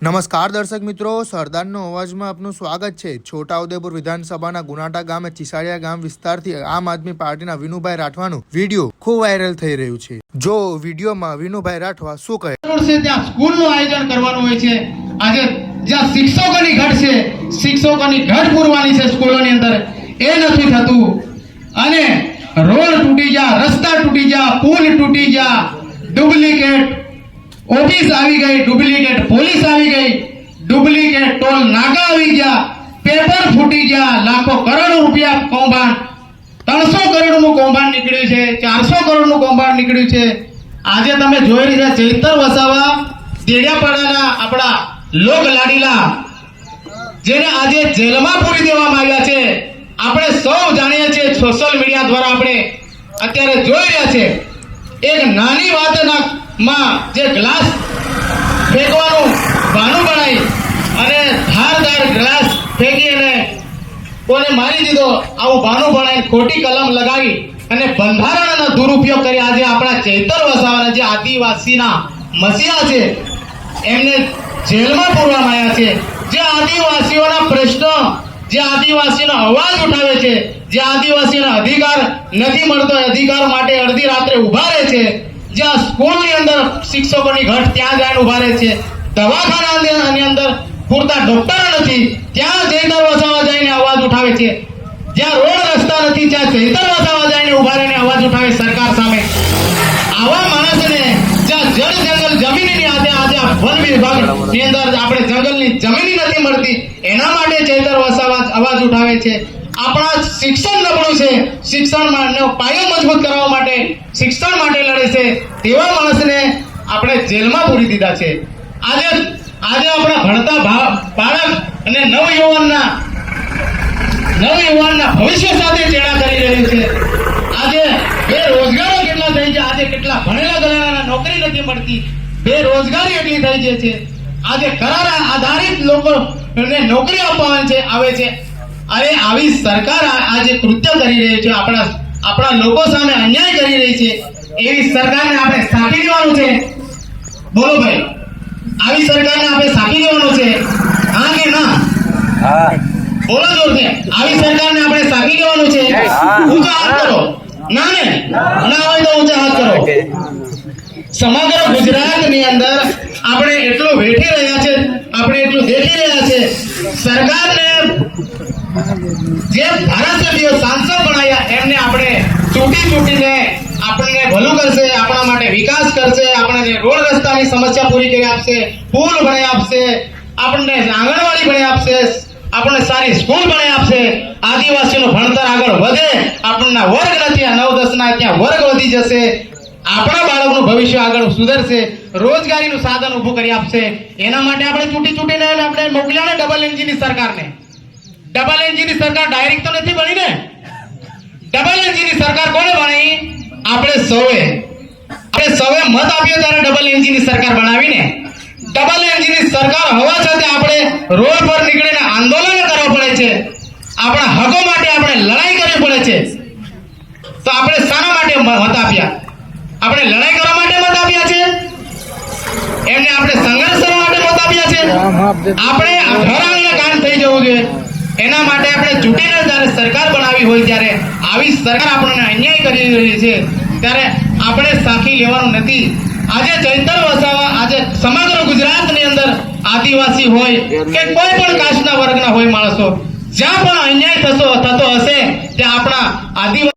નમસ્કાર દર્શક મિત્રો, સરદારનો અવાજમાં આપનું સ્વાગત છે. છોટાઉદેપુર વિધાનસભાના ગુનાટા ગામે ચિસાડિયા ગામ વિસ્તારથી આમ આદમી પાર્ટીના વિનુભાઈ રાઠવાનું વીડિયો ખૂબ વાયરલ થઈ રહ્યું છે. જો વિડીયોમાં વિનુભાઈ રાઠવા શું કહે? છે ત્યાં સ્કૂલનું આયોજન કરવાનું હોય છે. આજે જ્યાં શિક્ષકોની ઘટ છે, શિક્ષકોની ઘટ પૂરવાની છે સ્કૂલોની અંદર. એ નથી થતું. અને રોડ તૂટી ગયા રસ્તા તૂટી ગયા પુલ તૂટી ગયા ડુપ્લિકેટ ઓફિસ આવી ગઈ, ડુપ્લિકેટ પોલીસ આવી ગઈ, ડુપ્લિકેટ ટોલ નાકા આવી ગયા, પેપર ફૂટી ગયા, લાખો કરોડ રૂપિયા કૌભાંડ, ત્રણસો કરોડનું કૌભાંડ નીકળ્યું છે, ચારસો કરોડનું કૌભાંડ નીકળ્યું છે. આજે તમે જોઈ રહ્યા ચૈતર વસાવા, દેડિયાપાડાના આપણા લોક લાડીલા, જેને આજે જેલમાં પૂરી દેવામાં આવ્યા છે. આપણે સૌ જાણીએ છીએ સોશિયલ મીડિયા દ્વારા આપણે અત્યારે જોઈ રહ્યા છે. એક નાની વાતના માં જે ગ્લાસ ફેંકવાનું ભાનું બનાવી અને ધારદાર ગ્લાસ ફેંકી અને કોને મારી દીધો, આવું ભાનું ભણાવી ખોટી કલમ લગાવી અને બંધારણનો દુરુપયોગ કરી આજે આપણા ચૈતર વસાવાના જે આદિવાસીના મસીહા છે, એમને જેલમાં પૂરવામાં આવ્યા છે. જે આદિવાસીઓના પ્રશ્નો, જે આદિવાસીનો અવાજ ઉઠાવે છે, જે આદિવાસીનો અધિકાર નથી મળતો અધિકાર માટે અડધી રાત્રે ઊભા રહે છે જ્યાં સ્કૂલની અંદર શિક્ષકોની ઘટ ત્યાં જઈને ઊભા રહે છે. દવાખાનાની અંદર પૂરતા ડોક્ટરો નથી. ત્યાં ચૈતર વસાવા જઈને અવાજ ઉઠાવે છે. જ્યાં રોડ રસ્તા નથી, ત્યાં ચૈતર વસાવા જઈને ઊભા રહીને અવાજ ઉઠાવે સરકાર સામે. આવા માણસને જ્યાં જળ જંગલ જમીનની આજે આજે વન વિભાગની અંદર આપણે જંગલની જમીન નથી મળતી, એના માટે ચૈતર વસાવા અવાજ ઉઠાવે છે. આપણા શિક્ષણ નબળું છે. શિક્ષણનો પાયો મજબૂત કરવા માટે, શિક્ષણ માટે લડે છે. તેવા માણસને આપણે જેલમાં પૂરી દીધા છે. આજે આજે આપણા ભણતા બાળક અને નવયુવાનના નવયુવાનના ભવિષ્ય સાથે ચેડા કરી રહ્યું છે. આજે બેરોજગારો કેટલા થઈ છે આજે કેટલા ભણેલા ગણેલા નોકરી નથી મળતી. બેરોજગારી એટલી થઈ જાય છે. આજે કરાર આધારિત લોકોને નોકરી આપવાની છે, આવે છે. અરે આવી સરકાર આ- કૃત્ય કરી રહી છે આપણા આપણા લોકો સામે અન્યાય કરી રહી છે એવી સરકારને આપણે સાકી દેવાનું છે. બોલો ભાઈ આવી સરકારને આપણે સાકી દેવાનું છે. હા કે ના? બોલો જોરથી. આવી સરકારને આપણે સાકી દેવાનું છે. ઊંચા હાથ કરો. ના ને? ના હોય તો ઊંચા હાથ કરો. સમગ્ર ગુજરાતની અંદર આપણે એટલું વેઠી રહ્યા છે આપણે એટલું દેખી રહ્યા છે સરકારને જે ધારાસભ્યો સાંસદ બનાવ્યા એમને આપણે ચૂંટી ચૂંટીને આપણને ભલું કરશે, આપણા માટે વિકાસ કરશે આપણને રોડ રસ્તાની સમસ્યા પૂરી કરી આપશે, પુલ ભણે આપશે, આપણને આંગણવાડી ભણે આપશે, આપણને સારી સ્કૂલ ભણે આપશે, આદિવાસીનું ભણતર આગળ વધે, આપણના વર્ગ નથી, આ નવ દસના ત્યાં વર્ગ વધી જશે આપણા બાળકનું ભવિષ્ય આગળ સુધરશે, રોજગારીનું સાધન ઊભું કરી આપશે. એના માટે આપણે ચૂંટી ચૂંટીને આપણે મોકલ્યા ને ડબલ એન્જિનની સરકારને. ડબલ એન્જિનની સરકાર ડાયરેક્ટ તો નથી બની ને ડબલ એન્જિનની સરકાર કોને બની આપણે સૌએ. આપણે સૌએ મત આપ્યો ત્યારે ડબલ એન્જિનની સરકાર બનાવીને. ડબલ એન્જિનની સરકાર હોવા છતાં આપણે રોડ પર નીકળીને આંદોલન કરવા પડે છે. આપણા હકો માટે આપણે લડાઈ કરવી પડે છે. તો આપણે શાના માટે મત આપ્યા? આપણે લડાઈ કરવા માટે મત આપ્યા છે? એમને આપણે સંઘર્ષ કરવા માટે મત આપ્યા છે? આપણે ઘર કાન થઈ જવું જોઈએ. એના માટે આપણે ચૂંટીને જ્યારે સરકાર બનાવી હોય, ત્યારે આવી સરકાર આપણને અન્યાય કરી રહી છે, ત્યારે આપણે સાખી લેવાનું નથી. આજે ચૈતર વસાવા, આજે સમગ્ર ગુજરાતની અંદર આદિવાસી હોય કે કોઈ પણ કાસ્ટના વર્ગના હોય માણસો, જ્યાં પણ અન્યાય થતો થતો હશે, ત્યાં આપણા આદિવાસી